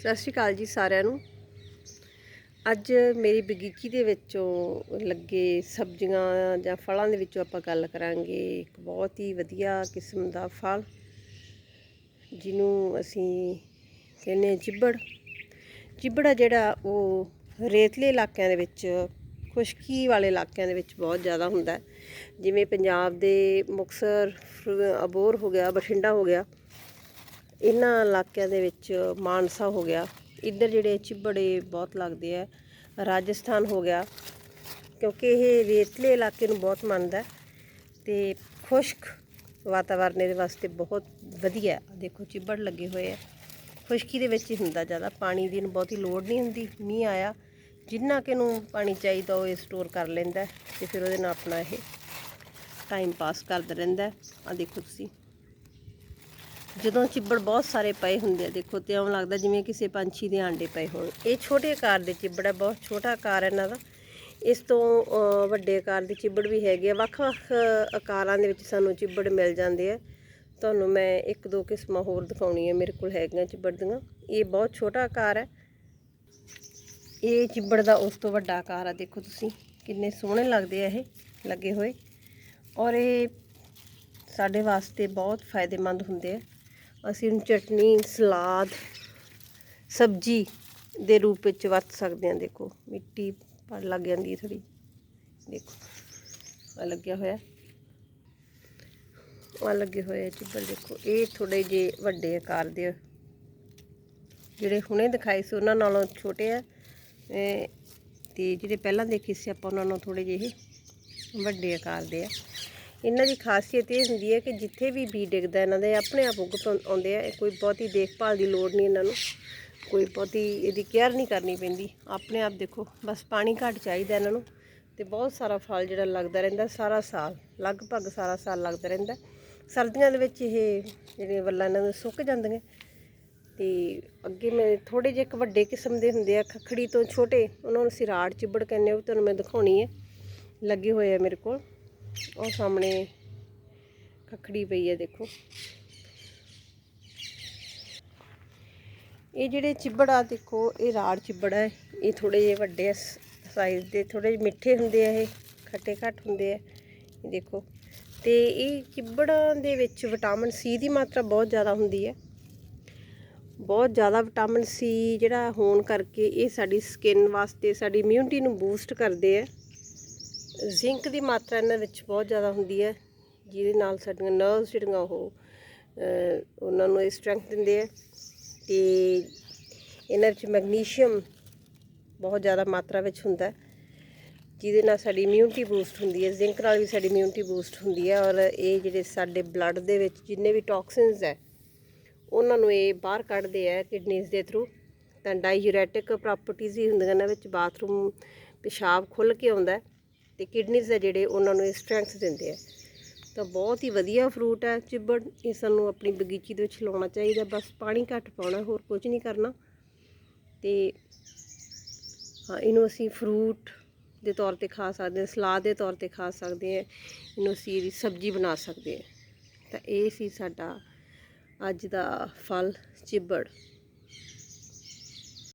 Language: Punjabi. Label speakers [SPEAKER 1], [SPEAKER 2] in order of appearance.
[SPEAKER 1] ਸਤਿ ਸ਼੍ਰੀ ਅਕਾਲ ਜੀ ਸਾਰਿਆਂ ਨੂੰ। ਅੱਜ ਮੇਰੀ ਬਗੀਚੀ ਦੇ ਵਿੱਚੋਂ ਲੱਗੇ ਸਬਜ਼ੀਆਂ ਜਾਂ ਫਲਾਂ ਦੇ ਵਿੱਚੋਂ ਆਪਾਂ ਗੱਲ ਕਰਾਂਗੇ ਇੱਕ ਬਹੁਤ ਹੀ ਵਧੀਆ ਕਿਸਮ ਦਾ ਫਲ, ਜਿਹਨੂੰ ਅਸੀਂ ਕਹਿੰਦੇ ਹਾਂ ਚਿੱਬੜ। ਚਿੱਬੜ ਆ ਜਿਹੜਾ ਉਹ ਰੇਤਲੇ ਇਲਾਕਿਆਂ ਦੇ ਵਿੱਚ, ਖੁਸ਼ਕੀ ਵਾਲੇ ਇਲਾਕਿਆਂ ਦੇ ਵਿੱਚ ਬਹੁਤ ਜ਼ਿਆਦਾ ਹੁੰਦਾ ਜਿਵੇਂ ਪੰਜਾਬ ਦੇ ਮੁਕਤਸਰ, ਫ- ਅਬੋਹਰ ਹੋ ਗਿਆ, ਬਠਿੰਡਾ ਹੋ ਗਿਆ ਇਹਨਾਂ ਇਲਾਕਿਆਂ ਦੇ ਵਿੱਚ ਮਾਨਸਾ ਹੋ ਗਿਆ। ਇੱਧਰ ਜਿਹੜੇ ਚਿੱਬੜੇ ਬਹੁਤ ਲੱਗਦੇ ਆ। ਰਾਜਸਥਾਨ ਹੋ ਗਿਆ। ਕਿਉਂਕਿ ਇਹ ਰੇਤਲੇ ਇਲਾਕੇ ਨੂੰ ਬਹੁਤ ਮੰਨਦਾ ਹੈ ਤੇ ਖੁਸ਼ਕ ਵਾਤਾਵਰਨ ਦੇ ਵਾਸਤੇ ਬਹੁਤ ਵਧੀਆ ਦੇਖੋ ਚਿੱਬੜ ਲੱਗੇ ਹੋਏ ਆ। ਖੁਸ਼ਕੀ ਦੇ ਵਿੱਚ ਹੀ ਹੁੰਦਾ ਜ਼ਿਆਦਾ। ਪਾਣੀ ਦੀ ਨੂੰ ਬਹੁਤੀ ਲੋੜ ਨਹੀਂ ਹੁੰਦੀ। ਮੀਂਹ ਆਇਆ। ਜਿੰਨਾ ਕਿ ਨੂੰ ਪਾਣੀ ਚਾਹੀਦਾ ਉਹ ਇਹ ਸਟੋਰ ਕਰ ਲੈਂਦਾ ਹੈ ਤੇ ਫਿਰ ਉਹਦੇ ਨਾਲ ਆਪਣਾ ਇਹ ਟਾਈਮ ਪਾਸ ਕਰਦਾ ਰਹਿੰਦਾ ਆ ਦੇਖੋ ਤੁਸੀਂ। ਜਦੋਂ ਚਿੱਬੜ ਬਹੁਤ ਸਾਰੇ ਪਏ ਹੁੰਦੇ ਆ, ਦੇਖੋ ਤੇ ਐਂ ਲੱਗਦਾ ਜਿਵੇਂ ਕਿਸੇ ਪੰਛੀ ਦੇ ਆਂਡੇ ਪਏ ਹੋਣ। ਇਹ ਛੋਟੇ ਆਕਾਰ ਦੇ ਚਿੱਬੜ ਹੈ ਬਹੁਤ ਛੋਟਾ ਆਕਾਰ ਹੈ ਇਹਨਾਂ ਦਾ। ਇਸ ਤੋਂ ਵੱਡੇ ਆਕਾਰ ਦੇ ਚਿੱਬੜ ਵੀ ਹੈਗੇ ਆ। ਵੱਖ-ਵੱਖ ਆਕਾਰਾਂ ਦੇ ਵਿੱਚ ਸਾਨੂੰ ਚਿੱਬੜ ਮਿਲ ਜਾਂਦੇ ਆ। ਤੁਹਾਨੂੰ ਮੈਂ ਇੱਕ ਦੋ ਕਿਸਮਾਂ ਹੋਰ ਦਿਖਾਉਣੀ ਹੈ ਮੇਰੇ ਕੋਲ ਹੈਗੀਆਂ ਚਿੱਬੜ ਦੀਆਂ। ਇਹ ਬਹੁਤ ਛੋਟਾ ਆਕਾਰ ਹੈ ਇਹ ਚਿੱਬੜ ਦਾ ਉਸ ਤੋਂ ਵੱਡਾ ਆਕਾਰ ਆ, ਦੇਖੋ ਤੁਸੀਂ। ਕਿੰਨੇ ਸੋਹਣੇ ਲੱਗਦੇ ਆ ਇਹ, ਲੱਗੇ ਹੋਏ। ਔਰ ਇਹ ਸਾਡੇ ਵਾਸਤੇ ਬਹੁਤ ਫਾਇਦੇਮੰਦ ਹੁੰਦੇ ਆ। ਅਸੀਂ ਇਹਨੂੰ ਚਟਨੀ, ਸਲਾਦ, ਸਬਜੀ ਦੇ ਰੂਪ ਵਿੱਚ ਵਰਤ ਸਕਦੇ ਹਾਂ। ਦੇਖੋ, ਮਿੱਟੀ ਪਰ ਲੱਗ ਜਾਂਦੀ ਹੈ ਥੋੜੀ ਦੇਖੋ, ਆ ਲੱਗਿਆ ਹੋਇਆ। ਆ ਲੱਗੇ ਹੋਏ ਚਿੱਬਲ ਦੇਖੋ, ਇਹ ਥੋੜੇ ਜੇ ਵੱਡੇ ਆਕਾਰ ਦੇ ਆ। ਜਿਹੜੇ ਹੁਣੇ ਦਿਖਾਏ ਸੀ, ਉਹਨਾਂ ਨਾਲੋਂ ਛੋਟੇ ਆ। ਇਹ ਤੇ ਜਿਹੜੇ ਪਹਿਲਾਂ ਦੇਖੇ ਸੀ ਆਪਾਂ, ਉਹਨਾਂ ਨਾਲੋਂ ਥੋੜੇ ਜਿਹੇ ਵੱਡੇ ਆਕਾਰ ਦੇ ਆ। ਇਹਨਾਂ ਦੀ ਖਾਸੀਅਤ ਇਹ ਹੁੰਦੀ ਹੈ ਕਿ ਜਿੱਥੇ ਵੀ ਬੀ ਡਿੱਗਦਾ ਇਹਨਾਂ ਦੇ ਆਪਣੇ ਆਪ ਉੱਗ ਪਾ- ਆਉਂਦੇ ਆ ਕੋਈ ਬਹੁਤੀ ਦੇਖਭਾਲ ਦੀ ਲੋੜ ਨਹੀਂ ਇਹਨਾਂ ਨੂੰ, ਕੋਈ ਬਹੁਤੀ ਇਹਦੀ ਕੇਅਰ ਨਹੀਂ ਕਰਨੀ ਪੈਂਦੀ। ਆਪਣੇ ਆਪ ਦੇਖੋ, ਬਸ ਪਾਣੀ ਘੱਟ ਚਾਹੀਦਾ ਇਹਨਾਂ ਨੂੰ ਤੇ ਬਹੁਤ ਸਾਰਾ ਫਲ ਜਿਹੜਾ ਲੱਗਦਾ ਰਹਿੰਦਾ ਸਾਰਾ ਸਾਲ, ਲਗਭਗ ਸਾਰਾ ਸਾਲ ਲੱਗਦਾ ਰਹਿੰਦਾ। ਸਰਦੀਆਂ ਦੇ ਵਿੱਚ ਇਹ ਜਿਹੜੇ ਵੱਲਾਂ ਇਹਨਾਂ ਨੂੰ ਸੁੱਕ ਜਾਂਦੀਆਂ। ਤੇ ਅੱਗੇ ਮੈਂ ਥੋੜੇ ਜਿਹੇ ਇੱਕ ਵੱਡੇ ਕਿਸਮ ਦੇ ਹੁੰਦੇ ਆ, ਖਖੜੀ ਤੋਂ ਛੋਟੇ, ਉਹਨਾਂ ਨੂੰ ਸਿਰਾੜ ਰਾੜ ਚਿੱਬੜ ਕਹਿੰਦੇ ਉਹ ਤੁਹਾਨੂੰ ਮੈਂ ਦਿਖਾਉਣੀ ਹੈ। ਲੱਗੇ ਹੋਏ ਆ ਮੇਰੇ ਕੋਲ। ਉਹ ਸਾਹਮਣੇ ਖਖੜੀ ਪਈ ਹੈ, ਦੇਖੋ। ਇਹ ਜਿਹੜੇ ਚਿੱਬੜ ਆ ਦੇਖੋ, ਇਹ ਰਾੜ ਚਿੱਬੜ ਹੈ। ਇਹ ਥੋੜੇ ਜਿਹੇ ਵੱਡੇ ਸਾਈਜ਼ ਦੇ ਥੋੜੇ ਜਿਹੇ ਮਿੱਠੇ ਹੁੰਦੇ ਆ ਇਹ, ਖੱਟੇ ਘੱਟ ਹੁੰਦੇ ਆ। ਇਹ ਦੇਖੋ, ਤੇ ਇਹ ਚਿੱਬੜਾਂ ਦੇ ਵਿੱਚ ਵਿਟਾਮਿਨ ਸੀ ਦੀ ਮਾਤਰਾ ਬਹੁਤ ਜ਼ਿਆਦਾ ਹੁੰਦੀ ਹੈ। ਬਹੁਤ ਜ਼ਿਆਦਾ ਵਿਟਾਮਿਨ ਸੀ ਜਿਹੜਾ ਹੋਣ ਕਰਕੇ ਇਹ ਸਾਡੀ ਸਕਿਨ ਵਾਸਤੇ, ਸਾਡੀ ਇਮਿਊਨਿਟੀ ਨੂੰ ਬੂਸਟ ਕਰਦੇ ਆ। ਜ਼ਿੰਕ ਦੀ ਮਾਤਰਾ ਇਹਨਾਂ ਵਿੱਚ ਬਹੁਤ ਜ਼ਿਆਦਾ ਹੁੰਦੀ ਹੈ, ਜਿਹਦੇ ਨਾਲ ਸਾਡੀਆਂ ਨਰਵਸ ਜਿਹੜੀਆਂ ਉਹ ਉਹਨਾਂ ਨੂੰ ਇਹ ਸਟਰੈਂਥ ਦਿੰਦੇ ਆ ਤੇ ਇਹਨਾਂ ਵਿੱਚ ਮੈਗਨੀਸ਼ੀਅਮ ਬਹੁਤ ਜ਼ਿਆਦਾ ਮਾਤਰਾ ਵਿੱਚ ਹੁੰਦਾ ਜਿਹਦੇ ਨਾਲ ਸਾਡੀ ਇਮਿਊਨਿਟੀ ਬੂਸਟ ਹੁੰਦੀ ਹੈ ਜ਼ਿੰਕ ਨਾਲ ਵੀ ਸਾਡੀ ਇਮਿਊਨਿਟੀ ਬੂਸਟ ਹੁੰਦੀ ਹੈ ਔਰ ਇਹ ਜਿਹੜੇ ਸਾਡੇ ਬਲੱਡ ਦੇ ਵਿੱਚ ਜਿੰਨੇ ਵੀ ਟੌਕਸਿਨਸ ਹੈ, ਉਹਨਾਂ ਨੂੰ ਇਹ ਬਾਹਰ ਕੱਢਦੇ ਆ ਕਿਡਨੀਜ਼ ਦੇ ਥਰੂ ਤਾਂ ਡਾਈਯੂਰੈਟਿਕ ਪ੍ਰਾਪਰਟੀਜ਼ ਹੀ ਹੁੰਦੀਆਂ ਇਹਨਾਂ ਵਿੱਚ ਬਾਥਰੂਮ ਪਿਸ਼ਾਬ ਖੁੱਲ ਕੇ ਆਉਂਦਾ ਤੇ ਕਿਡਨੀਜ਼ ਹੈ ਜਿਹੜੇ ਉਹਨਾਂ ਨੂੰ ਇਹ ਸਟਰੈਂਥ ਦਿੰਦੇ ਆ। ਤਾਂ ਬਹੁਤ ਹੀ ਵਧੀਆ ਫਰੂਟ ਹੈ ਚਿੱਬੜ, ਇਹ ਸਾਨੂੰ ਆਪਣੀ ਬਗੀਚੀ ਦੇ ਵਿੱਚ ਲਾਉਣਾ ਚਾਹੀਦਾ। ਬਸ ਪਾਣੀ ਘੱਟ ਪਾਉਣਾ, ਹੋਰ ਕੁਝ ਨਹੀਂ ਕਰਨਾ। ਤੇ ਹਾਂ, ਇਹਨੂੰ ਅਸੀਂ ਫਰੂਟ ਦੇ ਤੌਰ ਤੇ ਖਾ ਸਕਦੇ ਹਾਂ, ਸਲਾਦ ਦੇ ਤੌਰ ਤੇ ਖਾ ਸਕਦੇ ਹਾਂ, ਇਹਨੂੰ ਅਸੀਂ ਇਹਦੀ ਸਬਜ਼ੀ ਬਣਾ ਸਕਦੇ ਹਾਂ। ਤਾਂ ਇਹ ਸੀ ਸਾਡਾ ਅੱਜ ਦਾ ਫਲ, ਚਿੱਬੜ।